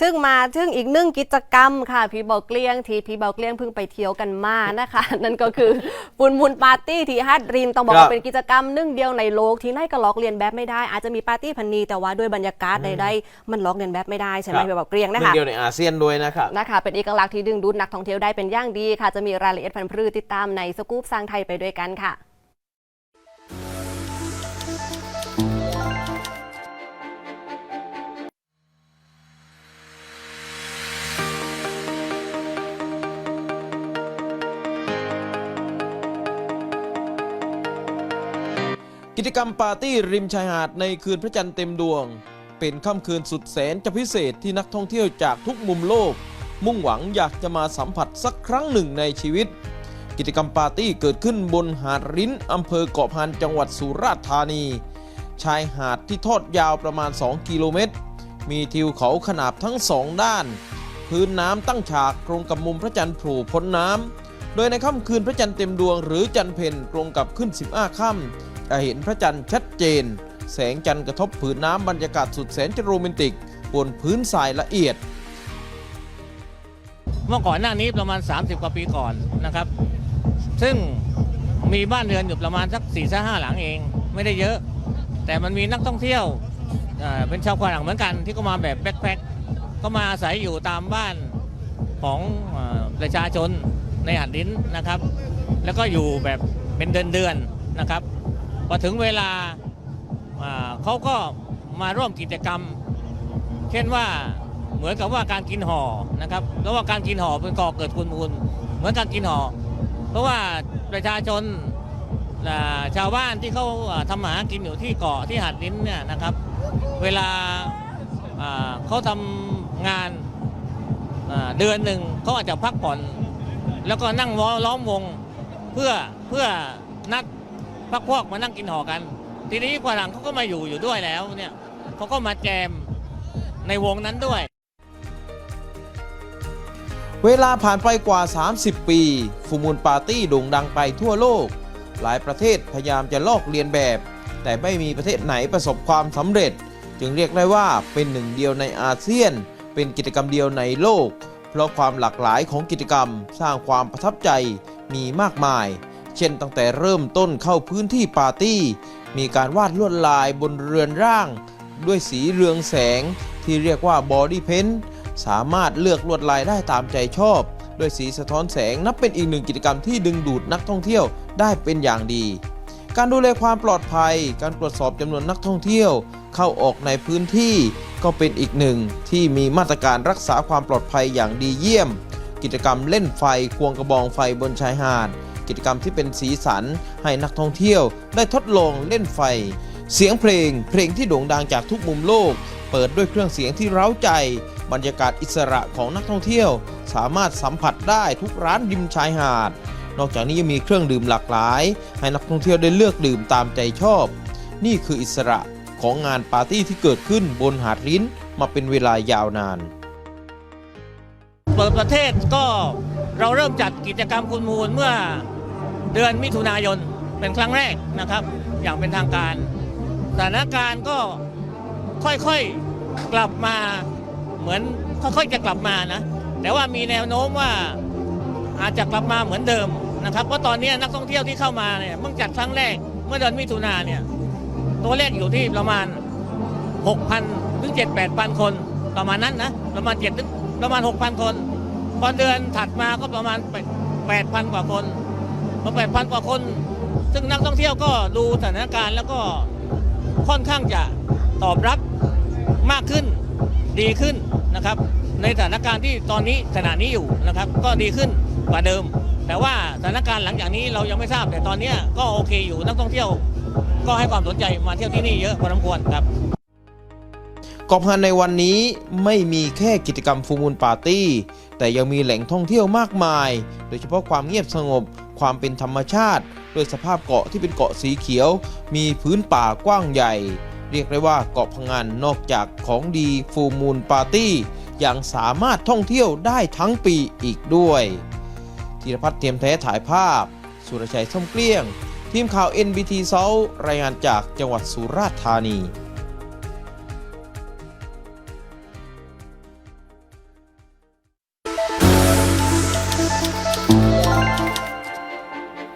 ถึงมาถึงอีกหนึ่งกิจกรรมค่ะพี่เบาเกลียงที่พี่เบาเกลียงเพิ่งไปเที่ยวกันมานะคะ นั่นก็คือปุนมุนปาร์ตี้ที่ฮัดรินต้องบอกครับว่าเป็นกิจกรรมหนึ่งเดียวในโลกที่ไหนก็ลอกเลียนแบบไม่ได้ อาจจะมีปาร์ตี้พันนีแต่ว่าด้วยบรรยากาศใดๆมันลอกเลียนแบบไม่ได้ใช่ไหมครับพี่เบาเกลียงหนึ่นะคะงเดียวในอาเซียนด้วยนะครับนะคะเป็นเอกลักษณ์ที่ดึงดูดนักท่องเที่ยวได้เป็นอย่างดีค่ะจะมีรายละเอียดพันธุ์พืชติดตามในสกู๊ปสร้างไทยไปด้วยกันค่ะ กิจกรรมปาร์ตี้ริมชายหาดในคืนพระจันทร์เต็มดวง เป็นค่ำคืนสุดแสนจะพิเศษที่นักท่องเที่ยวจากทุกมุมโลก มุ่งหวังอยากจะมาสัมผัสสักครั้งหนึ่งในชีวิต กิจกรรมปาร์ตี้เกิดขึ้นบนหาดริ้นอำเภอเกาะพันจังหวัดสุราษฎร์ธานี ชายหาดที่ทอดยาวประมาณ 2 กิโลเมตร มีทิวเขาขนาบทั้งสองด้าน พื้นน้ำตั้งฉากตรงกับมุมพระจันทร์โผล่พ้นน้ำโดยในค่ำคืนพระจันทร์เต็มดวงหรือจันทร์เพ็ญตรงกับขึ้น 15 ค่ำ จะเห็นพระจันทร์ชัดเจน แสงจันทร์กระทบผืนน้ำบรรยากาศสุดแสนจะโรแมนติก บนพื้นทรายละเอียด เมื่อก่อนหน้านี้ประมาณ 30 กว่าปีก่อนนะครับ ซึ่งมีบ้านเรือนอยู่ประมาณสัก4ี่ห้าหลังเอง ไม่ได้เยอะ แต่มันมีนักท่องเที่ยวเป็นชาวฝรั่งเหมือนกันที่ก็มาแบบแบ็คแพ็คก็มาอาศัยอยู่ตามบ้านของประชาชนในหัดลิ้นนะครับ แล้วก็อยู่แบบเป็นเดือนๆนะครับ พอถึงเวลาเขาก็มาร่วมกิจกรรม เช่นว่าเหมือนกับว่าการกินห่อนะครับแล้วว่าการกินห่อเป็นก่อเกิดคุณมูลเหมือนการกินห่อเพราะว่าประชาชนชาวบ้านที่เขาทำหากินอยู่ที่เกาะที่หาดลิ้นเนี่ยนะครับ เวลาเขาทำงานเดือนหนึ่งเขาอาจจะพักผ่อน แล้วก็นั่งล้อมวงเพื่อเพื่อนัด พักพวกมานั่งกินห่อกัน ทีนี้ฝรั่งเขาก็มาอยู่อยู่ด้วยแล้วเนี่ยเขาก็มาแจมในวงนั้นด้วย เวลาผ่านไปกว่า 30 ปีฟูมูลปาร์ตี้โด่งดังไปทั่วโลก หลายประเทศพยายามจะลอกเลียนแบบ แต่ไม่มีประเทศไหนประสบความสำเร็จ จึงเรียกได้ว่าเป็นหนึ่งเดียวในอาเซียน เป็นกิจกรรมเดียวในโลก เพราะความหลากหลายของกิจกรรมสร้างความประทับใจมีมากมาย ช่นตั้งแต่เริ่มต้นเข้าพื้นที่ปาร์ตี้ มีการวาดลวดลายบนเรือนร่าง ด้วยสีเรืองแสงที่เรียกว่าบอดี้เพนสามารถเลือกลวดลายได้ตามใจชอบด้วยสีสะท้อนแสงนับเป็นอีกหนึ่งกิจกรรมที่ดึงดูดนักท่องเที่ยวได้เป็นอย่างดี การดูแลความปลอดภัย การตรวจสอบจำนวนนักท่องเที่ยว เข้าออกในพื้นที่ ก็เป็นอีกหนึ่งที่มีมาตรการรักษาความปลอดภัยอย่างดีเยี่ยม กิจกรรมเล่นไฟควงกระบองไฟบนชายหาด กิจกรรมที่เป็นสีสัน ให้นักท่องเที่ยวได้ทดลองเล่นไฟ เสียงเพลง เพลงที่โด่งดังจากทุกมุมโลก เปิดด้วยเครื่องเสียงที่เร้าใจ บรรยากาศอิสระของนักท่องเที่ยว สามารถสัมผัสได้ทุกร้านริมชายหาด นอกจากนี้ยังมีเครื่องดื่มหลากหลาย ให้นักท่องเที่ยวได้เลือกดื่มตามใจชอบ นี่คืออิสระของงานปาร์ตี้ที่เกิดขึ้นบนหาดริ้นมาเป็นเวลายาวนาน เปิดประเทศก็เราเริ่มจัดกิจกรรมคุณมูลเมื่อ เดือนมิถุนายนเป็นครั้งแรกนะครับ อย่างเป็นทางการ สถานการณ์ก็ค่อยๆกลับมาเหมือนค่อยๆจะกลับมานะ แต่ว่ามีแนวโน้มว่าอาจจะกลับมาเหมือนเดิมนะครับเพราะตอนนี้นักท่องเที่ยวที่เข้ามาเนี่ยเพิ่งจัดครั้งแรกเมื่อเดือนมิถุนาเนี่ยตัวเลขอยู่ที่ประมาณ 6,000ถึง7-8,000 คนประมาณนั้นนะประมาณ7ถึงประมาณ 6,000 คน พอเดือนถัดมาก็ประมาณ 8,000 กว่าคน พอ8,000 กว่าคน ซึ่งนักท่องเที่ยวก็ดูสถานการณ์แล้วก็ค่อนข้างจะตอบรับมากขึ้นดีขึ้นนะครับ ในสถานการณ์ที่ตอนนี้ขณะนี้อยู่นะครับ ก็ดีขึ้นกว่าเดิม แต่ว่าสถานการณ์หลังจากนี้เรายังไม่ทราบแต่ตอนนี้ก็โอเคอยู่นักท่องเที่ยว ก็ให้ความสนใจมาเที่ยวที่นี่เยอะพอสมควรครับ กาะพะงันในวันนี้ไม่มีแค่กิจกรรมฟูมูลปาร์ตี้ แต่ยังมีแหล่งท่องเที่ยวมากมาย โดยเฉพาะความเงียบสงบ ความเป็นธรรมชาติโดยสภาพเกาะที่เป็นเกาะสีเขียว มีพื้นป่ากว้างใหญ่ เรียกได้ว่าเกาะพะงันนอกจากของดีฟูมูลปาร์ตี้ยังสามารถท่องเที่ยวได้ทั้งปีอีกด้วยธีรพัฒน์เทียมแท้ถ่ายภาพ สุรชัยส้มเกลี้ยง ทีมข่าว NBT เซารายงานจากจังหวัดสุราษฎร์ธานี